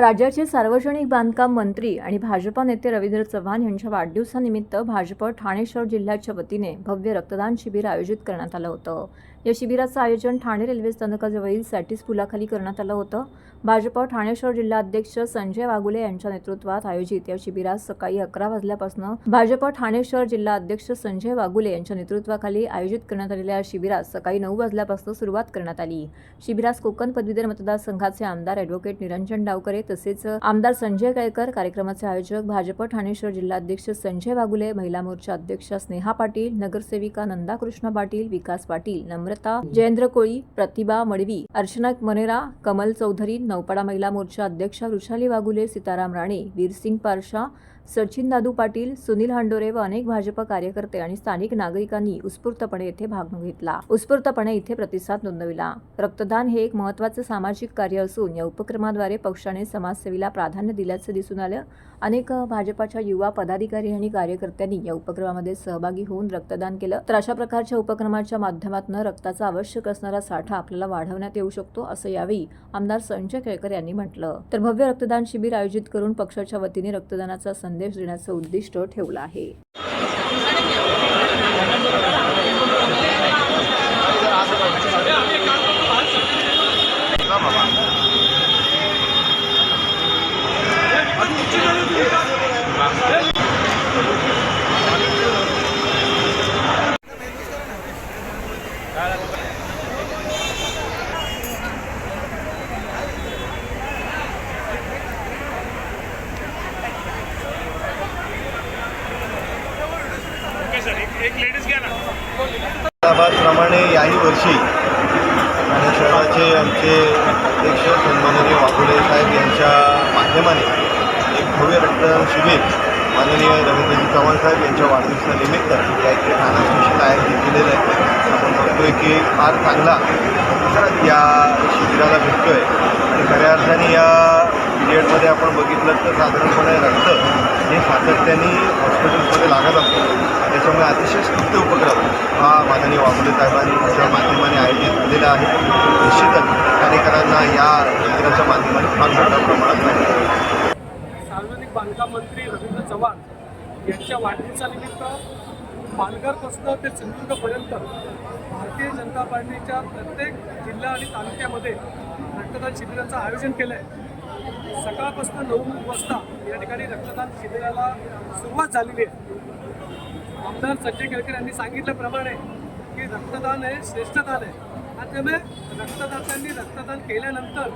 राज्याचे सार्वजनिक बांधकाम मंत्री आणि भाजपा नेते रवींद्र चव्हाण यांच्या वाढदिवसानिमित्त भाजप ठाणे शहर जिल्ह्याच्या वतीने भव्य रक्तदान शिबिर आयोजित करण्यात आलं होतं. या शिबिराचं आयोजन ठाणे रेल्वे स्थानकाजवळील सॅटिस पुलाखाली करण्यात आलं होतं. भाजप ठाणे शहर जिल्हाध्यक्ष संजय वागुले यांच्या नेतृत्वात आयोजित या शिबिरात सकाळी अकरा वाजल्यापासून भाजप ठाणे शहर जिल्हा अध्यक्ष संजय वागुले यांच्या नेतृत्वाखाली आयोजित करण्यात आलेल्या या शिबिरात सकाळी नऊ वाजल्यापासून सुरुवात करण्यात आली. शिबिरास कोकण पदवीधर मतदारसंघाचे आमदार अॅडव्होकेट निरंजन डावकरे तसेच आमदार संजय केळकर कार्यक्रमाचे आयोजक भाजप ठाणे शहर जिल्हाध्यक्ष संजय वागुले महिला मोर्चा अध्यक्षा स्नेहा पाटील नगरसेविका नंदा कृष्ण पाटील विकास पाटील नम्रता जयेंद्र कोळी प्रतिभा मडवी अर्चना मनेरा कमल चौधरी नौपाडा महिला मोर्चा अध्यक्षा वृषाली वागुले सीताराम राणे वीरसिंग पारशा सचिन दादू पाटील सुनील हांडोरे व अनेक भाजप कार्यकर्ते आणि स्थानिक नागरिकांनी उत्स्फूर्तपणे येथे भाग घेतला. उत्स्फूर्तपणे इथे प्रतिसाद नोंदविला. रक्तदान हे एक महत्त्वाचे सामाजिक कार्य असून या उपक्रमाद्वारे पक्षाने समाजसेवेला प्राधान्य दिल्याचं दिसून आलं. अनेक भाजपाच्या युवा पदाधिकारी आणि कार्यकर्त्यांनी या उपक्रमामध्ये सहभागी होऊन रक्तदान केलं. तर अशा प्रकारच्या उपक्रमाच्या माध्यमातून रक्ताचा आवश्यक असणारा साठा आपल्याला वाढवण्यात येऊ शकतो असं यावेळी आमदार संजय केळकर यांनी म्हटलं. तर भव्य रक्तदान शिबिर आयोजित करून पक्षाच्या वतीने रक्तदानाचा संदेश देण्याचं उद्दिष्ट ठेवलं आहे. ओके सर एक एक लेडीज घ्या ना प्रमाणे याही वर्षी ठाणे शहराचे आमचे अध्यक्ष सन्माननीय वाघोले साहेब यांच्या माध्यमाने एक भव्य रक्तदान शिबिर माननीय रवींद्रजी चव्हाण साहेब यांच्या वाढदिवसानिमित्त या इथे ठाणा स्टेशन आयोजित केलेलं आहे. आपण बघतोय की फार चांगला प्रतिसाद या शिबिराला भेटतोय. आणि खऱ्या अर्थाने या पिरियडमध्ये आपण बघितलं तर साधारणपणे रक्त हे सातत्याने हॉस्पिटल्समध्ये लागत असतं. त्याच्यामुळे अतिशय स्तुत्य उपक्रम हा माननीय वाघोले साहेबांच्या माध्यमाने आयोजित केलेला आहे. निश्चितच ठाणेकरांना या केंद्राच्या माध्यमाने फार मोठ्या प्रमाणात सार्वजनिक बांधकाम मंत्री रवींद्र चव्हाण यांच्या वाढदिवसानिमित्त पालघरपासून ते सिंधुदुर्गपर्यंत भारतीय जनता पार्टीच्या प्रत्येक जिल्हा आणि तालुक्यामध्ये रक्तदान शिबिराचं आयोजन केलं आहे सकाळपासून नऊ वाजता या ठिकाणी रक्तदान शिबिराला सुरुवात झालेली आहे. आमदार संजय केळकर यांनी सांगितल्याप्रमाणे की रक्तदान हे श्रेष्ठदान आहे. आणि त्यामुळे रक्तदात्यांनी रक्तदान केल्यानंतर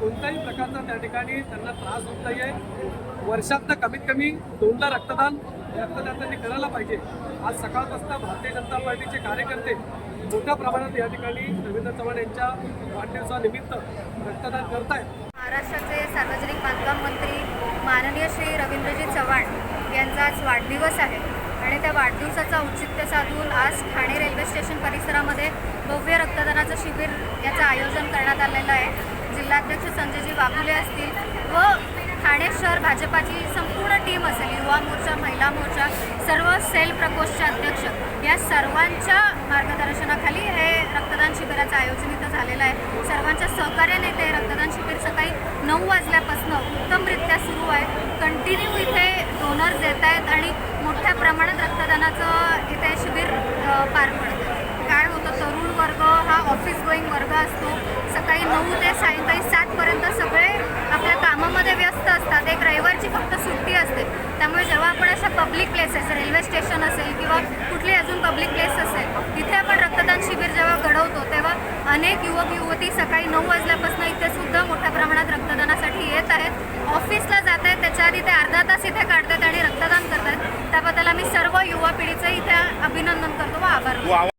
कोणत्याही प्रकारचा त्या ठिकाणी त्यांना त्रास होत नाही आहे वर्षातनं कमीत कमी दोनदा रक्तदान रक्तदात्यांनी करायला पाहिजे. आज सकाळपासून भारतीय जनता पार्टीचे कार्यकर्ते मोठ्या प्रमाणात या ठिकाणी रवींद्र चव्हाण यांच्या वाढदिवसानिमित्त रक्तदान करत आहेत महाराष्ट्राचे सार्वजनिक बांधकाम मंत्री माननीय श्री रवींद्रजी चव्हाण यांचा आज वाढदिवस आहे. आणि त्या वाढदिवसाचा औचित्य साधून आज ठाणे रेल्वे स्टेशन परिसरामध्ये भव्य रक्तदानाचं शिबिर याचं आयोजन करण्यात आलेलं आहे. जिल्हाध्यक्ष संजयजी वाघुले असतील व ठाणे शहर भाजपाची संप टीम असेल युवा मोर्चा महिला मोर्चा सर्व सेल प्रकोष्ठचे अध्यक्ष या सर्वांच्या मार्गदर्शनाखाली हे रक्तदान शिबिराचं आयोजन इथं झालेलं आहे. सर्वांच्या सहकार्याने ते रक्तदान शिबिर सकाळी नऊ वाजल्यापासून उत्तमरित्या सुरू आहे. कंटिन्यू इथे डोनर्स येत आहेत आणि मोठ्या प्रमाणात रक्तदानाचं इथे शिबिर पार पडतं काय होतं तरुण वर्ग हा ऑफिस गोईंग वर्ग असतो. सकाळी नऊ ते सायंकाळी सातपर्यंत सगळे आपल्या कामामध्ये व्यस्त असतात. एक रविवारची फक्त सुट्टी असते. त्यामुळे जेव्हा आपण अशा पब्लिक प्लेसेस रेल्वे स्टेशन असेल किंवा कुठली अजून पब्लिक प्लेस असेल तिथे आपण रक्तदान शिबिर जेव्हा घडवतो तेव्हा अनेक युवक युवती सकाळी नऊ वाजल्यापासून इथे सुद्धा मोठ्या प्रमाणात रक्तदानासाठी येत आहेत. ऑफिसला जात आहेत त्याच्या आधी ते अर्धा तास इथे काढतात आणि रक्तदान करतात. त्याबद्दल आम्ही सर्व युवा पिढीचं इथे अभिनंदन करतो व आभार